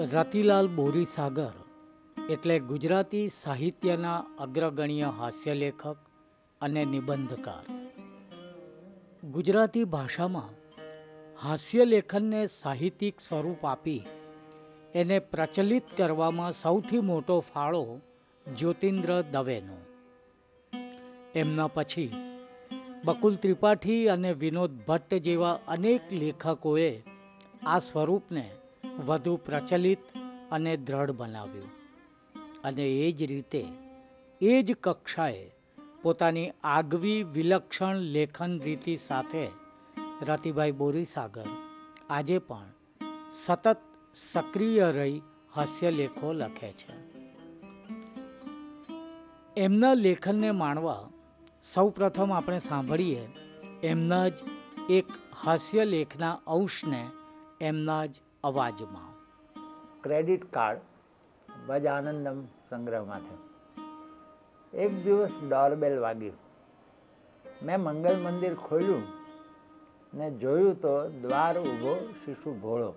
રતિલાલ બોરીસાગર એટલે ગુજરાતી સાહિત્યના અગ્રગણ્ય હાસ્યલેખક અને નિબંધકાર. ગુજરાતી ભાષામાં હાસ્યલેખનને સાહિત્યિક સ્વરૂપ આપી એને પ્રચલિત કરવામાં સૌથી મોટો ફાળો જ્યોતિન્દ્ર દવેનો. એમના પછી બકુલ ત્રિપાઠી અને વિનોદ ભટ્ટ જેવા અનેક લેખકોએ આ સ્વરૂપને વધુ પ્રચલિત અને દ્રઢ બનાવ્યું. અને એ જ રીતે એ જ કક્ષાએ પોતાની આગવી વિલક્ષણ લેખન રીતિ સાથે રતિભાઈ બોરીસાગર આજે પણ સતત સક્રિય રહી હાસ્યલેખો લખે છે. એમના લેખનને માણવા સૌપ્રથમ આપણે સાંભળીએ એમના જ એક હાસ્યલેખના અંશને એમના જ અવાજમાં. ક્રેડિટ કાર્ડ બજ આનંદમ સંગ્રહમાંથી. એક દિવસ ડોરબેલ વાગ્યું. મેં મંગલ મંદિર ખોલ્યું ને જોયું તો દ્વાર ઊભો, શિશુ ભોળો.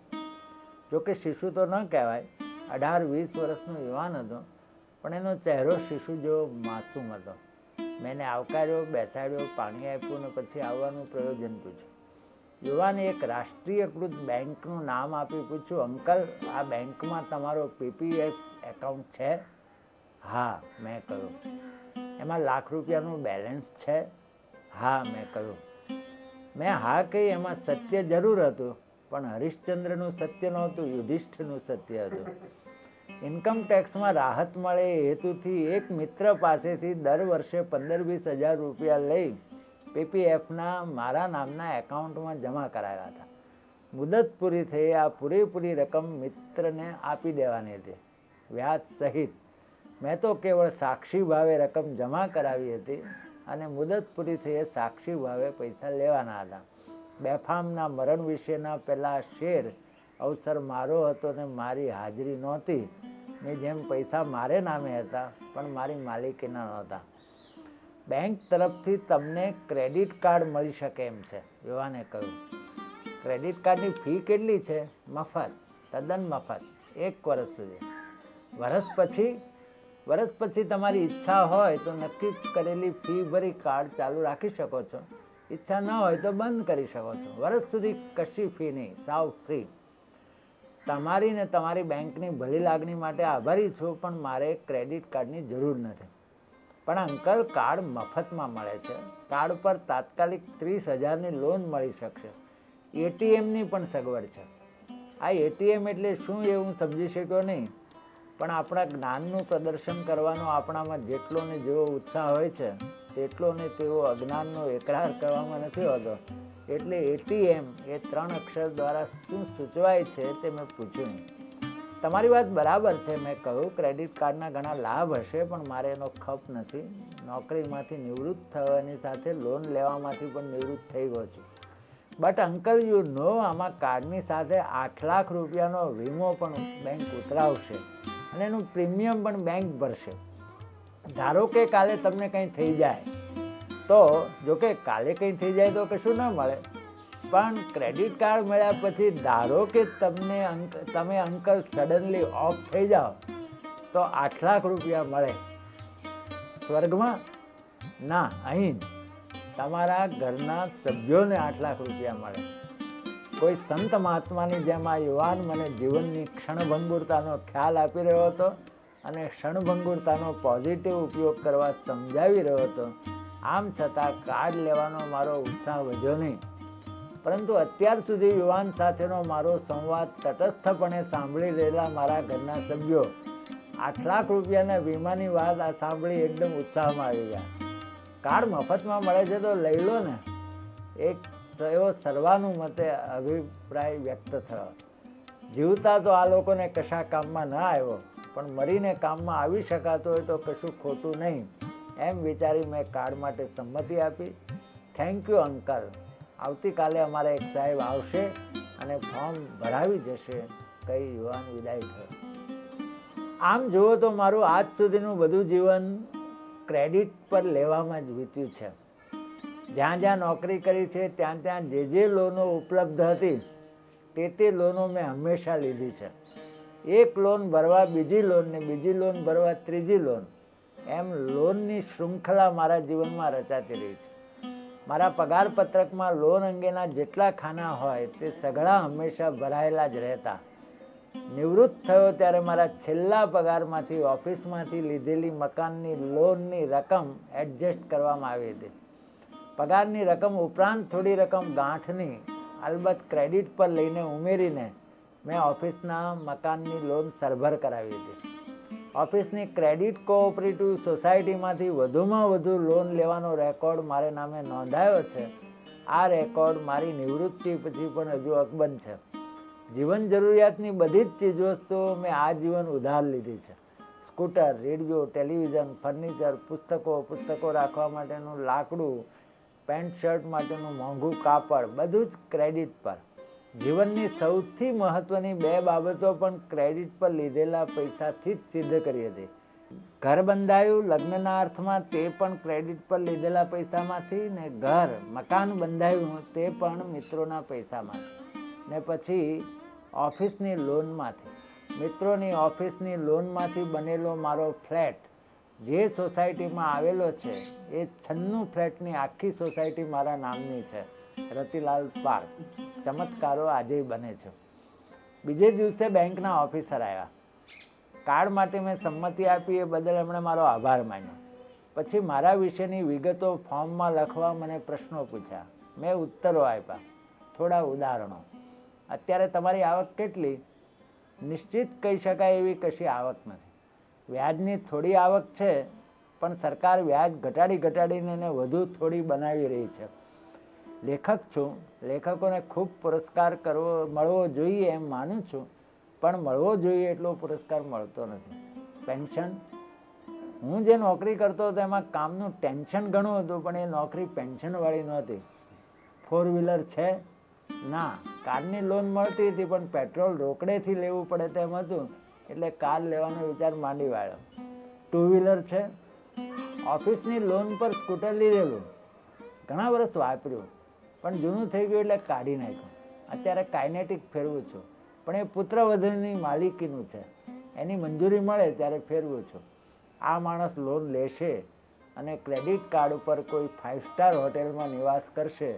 જોકે શિશુ તો ન કહેવાય, અઢાર વીસ વર્ષનો યુવાન હતો, પણ એનો ચહેરો શિશુ જેવો માસૂમ હતો. મેં એને આવકાર્યો, બેસાડ્યો, પાણી આપ્યું ને પછી આવવાનું પ્રયોજન પૂછ્યું. યુવાને એક રાષ્ટ્રીયકૃત બેંકનું નામ આપી પૂછ્યું, અંકલ, આ બેંકમાં તમારો પીપીએફ એકાઉન્ટ છે? હા, મેં કહ્યું. એમાં લાખ રૂપિયાનું બેલેન્સ છે? હા, મેં કહ્યું. મેં હા કહી, એમાં સત્ય જરૂર હતું, પણ હરિશ્ચંદ્રનું સત્ય નહોતું યુધિષ્ઠનું સત્ય હતું. ઇન્કમ ટેક્સમાં રાહત મળે એ હેતુથી એક મિત્ર પાસેથી દર વર્ષે પંદર વીસ હજાર રૂપિયા લઈ પીપીએફના મારા નામના એકાઉન્ટમાં જમા કરાવ્યા હતા. મુદત પૂરી થઈ, આ પૂરેપૂરી રકમ મિત્રને આપી દેવાની હતી. વ્યાજ સહિત. મેં તો કેવળ સાક્ષી ભાવે રકમ જમા કરાવી હતી અને મુદત પૂરી થઈ એ સાક્ષી ભાવે પૈસા લેવાના હતા. બેફામના મરણ વિશેના પહેલાં શેર અવસર મારો હતો ને મારી હાજરી નહોતી. ને જેમ પૈસા મારે નામે હતા, પણ મારી માલિકીના નહોતા. બેંક તરફથી તમને ક્રેડિટ કાર્ડ મળી શકે એમ છે યુવાને કહ્યું. ક્રેડિટ કાર્ડની ફી કેટલી છે? મફત, તદ્દન મફત, એક વર્ષ સુધી. વર્ષ પછી વર્ષ પછી તમારી ઈચ્છા હોય તો નક્કી કરેલી ફી ભરી કાર્ડ ચાલુ રાખી શકો છો. ઈચ્છા ન હોય તો બંધ કરી શકો છો. વર્ષ સુધી કશી ફી નહીં, સાવ ફ્રી. તમારી ને તમારી બેંકની ભલી લાગણી માટે આભારી છું, પણ મારે ક્રેડિટ કાર્ડની જરૂર નથી. પણ અંકલ, કાર્ડ મફતમાં મળે છે. કાર્ડ પર તાત્કાલિક ત્રીસ હજારની લોન મળી શકશે. એટીએમની પણ સગવડ છે. આ એટીએમ એટલે શું એ હું સમજી શક્યો નહીં. પણ આપણા જ્ઞાનનું પ્રદર્શન કરવાનો આપણામાં જેટલો ને જેવો ઉત્સાહ હોય છે, તેટલો ને તેવો અજ્ઞાનનો એકરાર કરવામાં નથી હોતો. એટલે એટીએમ એ ત્રણ અક્ષર દ્વારા શું સૂચવાય છે તે મેં પૂછ્યું નહીં. તમારી વાત બરાબર છે. મેં કહ્યું ક્રેડિટ કાર્ડના ઘણા લાભ હશે, પણ મારે એનો ખપ નથી. નોકરીમાંથી નિવૃત્ત થવાની સાથે લોન લેવામાંથી પણ નિવૃત્ત થઈ ગયો છું. બટ અંકલ યુ નો આમાં કાર્ડની સાથે આઠ લાખ રૂપિયાનો વીમો પણ બેંક ઉતરાવશે અને એનું પ્રીમિયમ પણ બેંક ભરશે. ધારો કે કાલે તમને કંઈ થઈ જાય, તો જોકે કાલે કંઈ થઈ જાય તો કશું ન મળે. પણ ક્રેડિટ કાર્ડ મળ્યા પછી ધારો કે તમને અંક તમે અંકલ સડનલી ઓફ થઈ જાઓ, તો આઠ લાખ રૂપિયા મળે. સ્વર્ગમાં? ના, અહીં તમારા ઘરના સભ્યોને આઠ લાખ રૂપિયા મળે. કોઈ સંત મહાત્માની જેમ આ યુવાન મને જીવનની ક્ષણભંગુરતાનો ખ્યાલ આપી રહ્યો હતો અને ક્ષણભંગુરતાનો પોઝિટિવ ઉપયોગ કરવા સમજાવી રહ્યો હતો. આમ છતાં કાર્ડ લેવાનો મારો ઉત્સાહ વધ્યો નહીં. પરંતુ અત્યાર સુધી યુવાન સાથેનો મારો સંવાદ તટસ્થપણે સાંભળી રહેલા મારા ઘરના સભ્યો, આઠ લાખ રૂપિયાના વીમાની વાત આ સાંભળી એકદમ ઉત્સાહમાં આવી ગયા. કાર્ડ મફતમાં મળે છે તો લઈ લો ને. એક એવો સર્વાનુમતે અભિપ્રાય વ્યક્ત થયો. જીવતા તો આ લોકોને કશા કામમાં ન આવ્યો, પણ મરીને કામમાં આવી શકાતો હોય તો કશું ખોટું નહીં, એમ વિચારી મેં કાર્ડ માટે સંમતિ આપી. થેન્ક યુ અંકલ આવતીકાલે અમારે એક સાહેબ આવશે અને ફોર્મ ભરાવી જશે, કઈ યુવાન વિદાય થયો. આમ જુઓ તો મારું આજ સુધીનું બધું જીવન ક્રેડિટ પર લેવામાં જ વીત્યું છે. જ્યાં જ્યાં નોકરી કરી છે, ત્યાં ત્યાં જે જે લોનો ઉપલબ્ધ હતી, તે તે લોનો મેં હંમેશા લીધી છે. એક લોન ભરવા બીજી લોન ને બીજી લોન ભરવા ત્રીજી લોન એમ લોનની શૃંખલા મારા જીવનમાં રચાતી રહી છે. મારા પગાર પત્રકમાં લોન અંગેના જેટલા ખાના હોય તે સઘળા હંમેશા ભરાયેલા જ રહેતા. નિવૃત્ત થયો ત્યારે મારા છેલ્લા પગારમાંથી ઓફિસમાંથી લીધેલી મકાનની લોનની રકમ એડજસ્ટ કરવામાં આવી હતી. પગારની રકમ ઉપરાંત થોડી રકમ ગાંઠની, અલબત્ત ક્રેડિટ પર લઈને ઉમેરીને મેં ઓફિસના મકાનની લોન સરભર કરાવી હતી. ઓફિસની ક્રેડિટ કોઓપરેટિવ સોસાયટીમાંથી વધુમાં વધુ લોન લેવાનો રેકોર્ડ મારે નામે નોંધાયો છે. આ રેકોર્ડ મારી નિવૃત્તિ પછી પણ હજુ અકબંધ છે. જીવન જરૂરિયાતની બધી જ ચીજવસ્તુઓ મેં આ જીવન ઉધાર લીધી છે. સ્કૂટર, રેડિયો, ટેલિવિઝન, ફર્નિચર, પુસ્તકો પુસ્તકો રાખવા માટેનું લાકડું, પેન્ટ શર્ટ માટેનું મોંઘું કાપડ, બધું જ ક્રેડિટ પર. જીવનની સૌથી મહત્ત્વની બે બાબતો પણ ક્રેડિટ પર લીધેલા પૈસાથી જ સિદ્ધ કરી હતી. ઘર બંધાયું લગ્નના અર્થમાં તે પણ ક્રેડિટ પર લીધેલા પૈસામાંથી ને ઘર, મકાન બંધાયું તે પણ મિત્રોના પૈસામાંથી. ને પછી ઓફિસની લોનમાંથી. મિત્રોની ઓફિસની લોનમાંથી બનેલો મારો ફ્લેટ, જે સોસાયટીમાં આવેલો છે, એ છન્નું ફ્લેટની આખી સોસાયટી મારા નામની છે, રતિલાલ પાર્ક. ચમત્કારો આજે બને છે. બીજે દિવસે બેંકના ઓફિસર આવ્યા. કાર્ડ માટે મેં સંમતિ આપી એ બદલ એમણે મારો આભાર માન્યો. પછી મારા વિશેની વિગતો ફોર્મમાં લખવા મને પ્રશ્નો પૂછ્યા. મેં ઉત્તરો આપ્યા. થોડા ઉદાહરણો. અત્યારે તમારી આવક કેટલી? નિશ્ચિત કહી શકાય એવી કશી આવક નથી. વ્યાજની થોડી આવક છે, પણ સરકાર વ્યાજ ઘટાડી ઘટાડીને વધુ થોડી બનાવી રહી છે. લેખક છું. લેખકોને ખૂબ પુરસ્કાર કરવો, મળવો જોઈએ એમ માનું છું. પણ મળવો જોઈએ એટલો પુરસ્કાર મળતો નથી. પેન્શન હું જે નોકરી કરતો હતો એમાં કામનું ટેન્શન ઘણું હતું, પણ એ નોકરી પેન્શનવાળી નહોતી. ફોર વ્હીલર છે? ના, કારની લોન મળતી હતી, પણ પેટ્રોલ રોકડેથી લેવું પડે તેમ હતું. એટલે કાર લેવાનો વિચાર માંડી વાળ્યો. ટુ વ્હીલર છે? ઓફિસની લોન પર સ્કૂટર લીધેલું. ઘણા વર્ષ વાપર્યું. પણ જૂનું થઈ ગયું એટલે કાઢી નાખ્યું. અત્યારે કાઇનેટિક ફેરવું છું. પણ એ પુત્રવધુની માલિકીનું છે. એની મંજૂરી મળે ત્યારે ફેરવું છું. આ માણસ લોન લેશે અને ક્રેડિટ કાર્ડ ઉપર કોઈ ફાઇવ સ્ટાર હોટેલમાં નિવાસ કરશે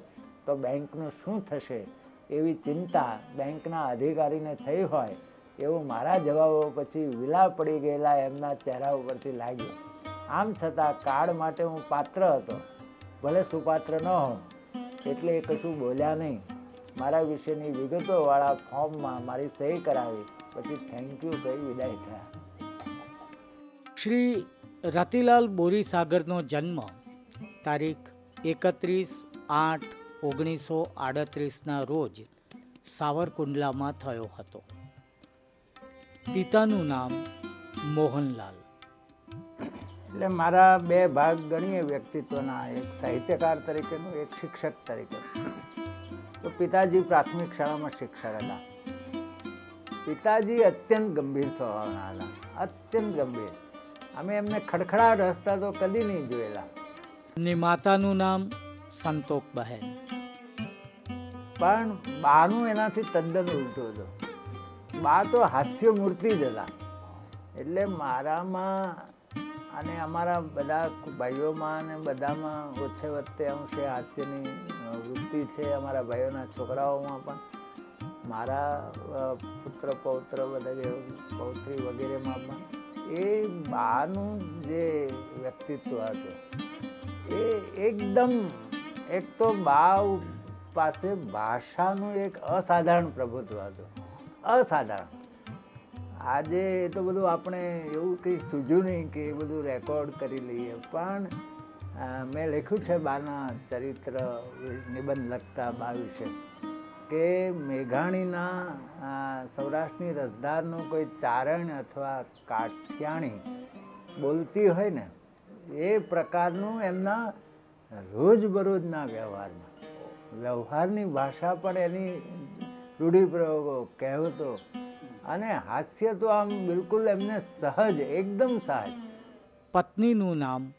તો બેંકનું શું થશે એવી ચિંતા બેંકના અધિકારીને થઈ હોય એવું મારા જવાબો પછી વિલા પડી ગયેલા એમના ચહેરા ઉપરથી લાગ્યું. આમ છતાં કાર્ડ માટે હું પાત્ર હતો. ભલે સુપાત્ર ન હોઉં એટલે એ કશું બોલ્યા નહીં. મારા વિશેની વિગતોવાળા ફોર્મમાં મારી સહી કરાવી. પછી થેન્ક યુ કહી વિદાય થયા. શ્રી રતિલાલ બોરીસાગરનો જન્મ તારીખ એકત્રીસ આઠ ઓગણીસો આડત્રીસના રોજ સાવરકુંડલામાં થયો હતો. પિતાનું નામ મોહનલાલ. એટલે મારા બે ભાગ ગણીએ વ્યક્તિત્વના એક સાહિત્યકાર તરીકેનું એક શિક્ષક તરીકે. તો પિતાજી પ્રાથમિક શાળામાં શિક્ષક હતા. પિતાજી અત્યંત ગંભીર સ્વભાવના હતા. અત્યંત ગંભીર. અમે એમને ખડખડાટ હસતા તો કદી નહીં જોયેલા. એમની માતાનું નામ સંતોક બહેન. પણ બાનું એનાથી તદ્દન ઉલટું હતું. બા તો હાસ્ય મૂર્તિ જ હતા. એટલે મારામાં અને અમારા બધા ભાઈઓમાં અને બધામાં ઓછે વચ્ચે અંશે હાસ્યની વૃત્તિ છે અમારા ભાઈઓના છોકરાઓમાં પણ. મારા પુત્ર, પૌત્ર બધા પૌત્રી વગેરેમાં પણ. એ બાનું જે વ્યક્તિત્વ હતું, એ એકદમ, એક તો બા પાસે ભાષાનું એક અસાધારણ પ્રભુત્વ હતું. અસાધારણ. આજે એ તો બધું આપણે એવું કંઈ સૂજ્યું નહીં કે એ બધું રેકોર્ડ કરી લઈએ. પણ મેં લખ્યું છે બાના ચરિત્ર નિબંધ લખતા બાવીશે કે મેઘાણીના સૌરાષ્ટ્રની રસદારનું કોઈ ચારણ અથવા કાઠિયાણી બોલતી હોય ને, એ પ્રકારનું એમના રોજબરોજના વ્યવહારમાં. વ્યવહારની ભાષા પણ એની રૂઢિપ્રયોગો કહેવતો અને હાસ્ય તો આમ બિલકુલ એમને સહજ, એકદમ સહજ. પત્નીનું નામ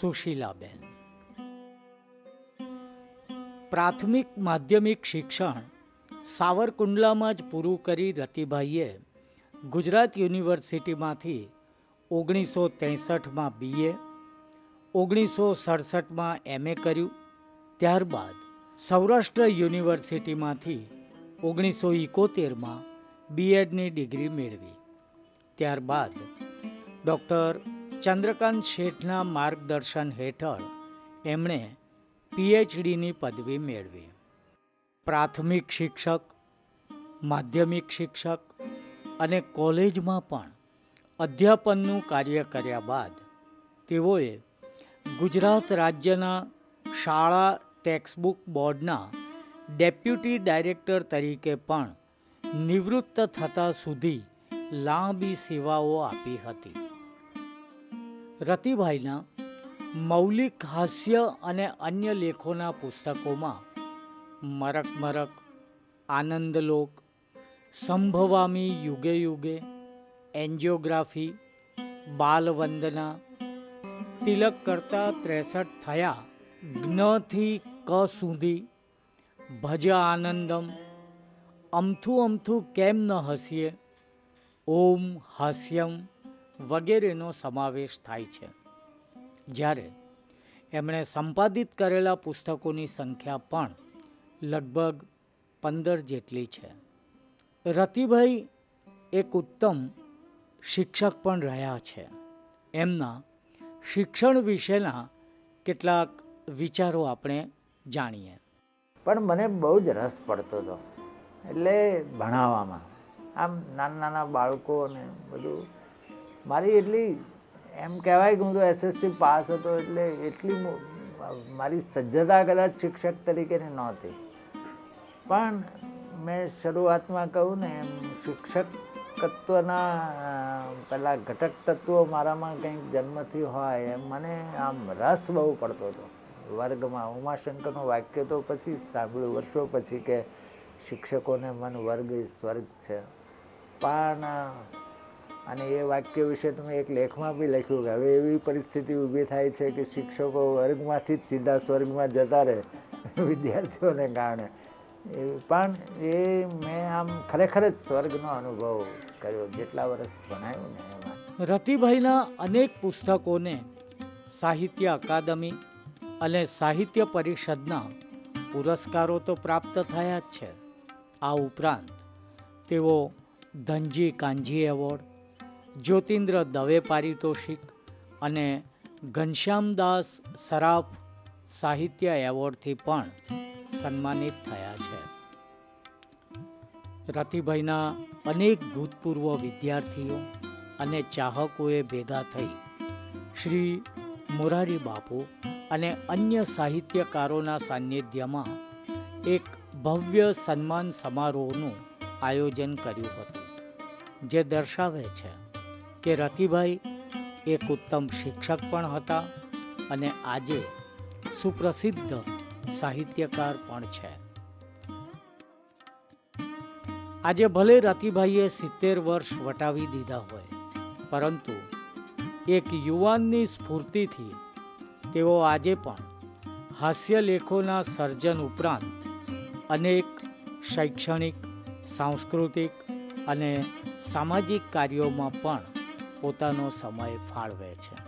સુશીલાબેન. પ્રાથમિક માધ્યમિક શિક્ષણ સાવરકુંડલામાં જ પૂરું કરી રતિભાઈએ ગુજરાત યુનિવર્સિટીમાંથી ઓગણીસો ત્રેસઠમાં બીએ ઓગણીસો સડસઠમાં એમએ કર્યું. ત્યારબાદ સૌરાષ્ટ્ર યુનિવર્સિટીમાંથી ઓગણીસો ઇકોતેરમાં બીએડની ડિગ્રી મેળવી. ત્યારબાદ ડૉક્ટર ચંદ્રકાંત શેઠના માર્ગદર્શન હેઠળ એમણે પીએચડીની પદવી મેળવી. પ્રાથમિક શિક્ષક, માધ્યમિક શિક્ષક અને કોલેજમાં પણ અધ્યાપનનું કાર્ય કર્યા બાદ તેઓએ ગુજરાત રાજ્યના શાળા ટેક્સ્ટબુક બોર્ડના ડેપ્યુટી ડાયરેક્ટર તરીકે પણ નિવૃત્ત થતા સુધી લાંબી સેવાઓ આપી હતી. રતિભાઈના મૌલિક હાસ્ય અને અન્ય લેખોના પુસ્તકોમાં મરક મરક, આનંદલોક, સંભવામી યુગે યુગે, એન્જિયોગ્રાફી, બાલવંદના, તિલક કરતા ત્રેસઠ થયા જ્ઞથી ક સુધી ભજ આનંદમ અમથું અમથું કેમ ન હસીએ? ઓમ હાસ્યમ વગેરેનો સમાવેશ થાય છે. જ્યારે એમણે સંપાદિત કરેલા પુસ્તકોની સંખ્યા પણ લગભગ પંદર જેટલી છે. રતિભાઈ એક ઉત્તમ શિક્ષક પણ રહ્યા છે. એમના શિક્ષણ વિશેના કેટલાક વિચારો આપણે જાણીએ. પણ મને બહુ જ રસ પડતો હતો. એટલે ભણાવવામાં. આમ નાના નાના બાળકોને બધું. મારી એટલી, એમ કહેવાય કે હું તો એસએસસી પાસ હતો એટલે એટલી મારી સજ્જતા કદાચ શિક્ષક તરીકેની નહોતી. પણ મેં શરૂઆતમાં કહું ને, એમ શિક્ષક તત્વના પહેલાં ઘટક તત્વો મારામાં કંઈક જન્મથી હોય એમ મને આમ રસ બહુ પડતો હતો. વર્ગમાં ઉમાશંકરનું વાક્ય તો પછી સાંભળ્યું, વર્ષો પછી કે શિક્ષકોને મન વર્ગ સ્વર્ગ છે. પણ, અને એ વાક્ય વિશે તમે એક લેખમાં બી લખ્યું કે હવે એવી પરિસ્થિતિ ઊભી થાય છે કે શિક્ષકો વર્ગમાંથી જ સીધા સ્વર્ગમાં જતા રહે, વિદ્યાર્થીઓને કારણે. એ, પણ એ મેં આમ ખરેખર જ સ્વર્ગનો અનુભવ કર્યો જેટલા વર્ષ ભણાયું ને એમાં. રતિભાઈના અનેક પુસ્તકોને સાહિત્ય અકાદમી અને સાહિત્ય પરિષદના પુરસ્કારો તો પ્રાપ્ત થયા જ છે. આ ઉપરાંત તેઓ ધનજી કાંજી એવોર્ડ, જ્યોતિન્દ્ર દવે પારિતોષિક અને ઘનશ્યામદાસ સરાફ સાહિત્ય એવોર્ડથી પણ સન્માનિત થયા છે. રતિભાઈના અનેક ભૂતપૂર્વ વિદ્યાર્થીઓ અને ચાહકોએ ભેગા થઈ શ્રી મોરારી બાપુ અને અન્ય સાહિત્યકારોના સાનિધ્યમાં એક ભવ્ય સન્માન સમારોહનું આયોજન કર્યું હતું, જે દર્શાવે છે કે રતિભાઈ એક ઉત્તમ શિક્ષક પણ હતા અને આજે સુપ્રસિદ્ધ સાહિત્યકાર પણ છે. આજે ભલે રતિભાઈએ સિત્તેર વર્ષ વટાવી દીધા હોય, પરંતુ એક યુવાનની સ્ફૂર્તિથી તેઓ આજે પણ હાસ્ય લેખોના સર્જન ઉપરાંત અનેક શૈક્ષણિક સાંસ્કૃતિક અને સામાજિક કાર્યોમાં પણ પોતાનો સમય ફાળવે છે.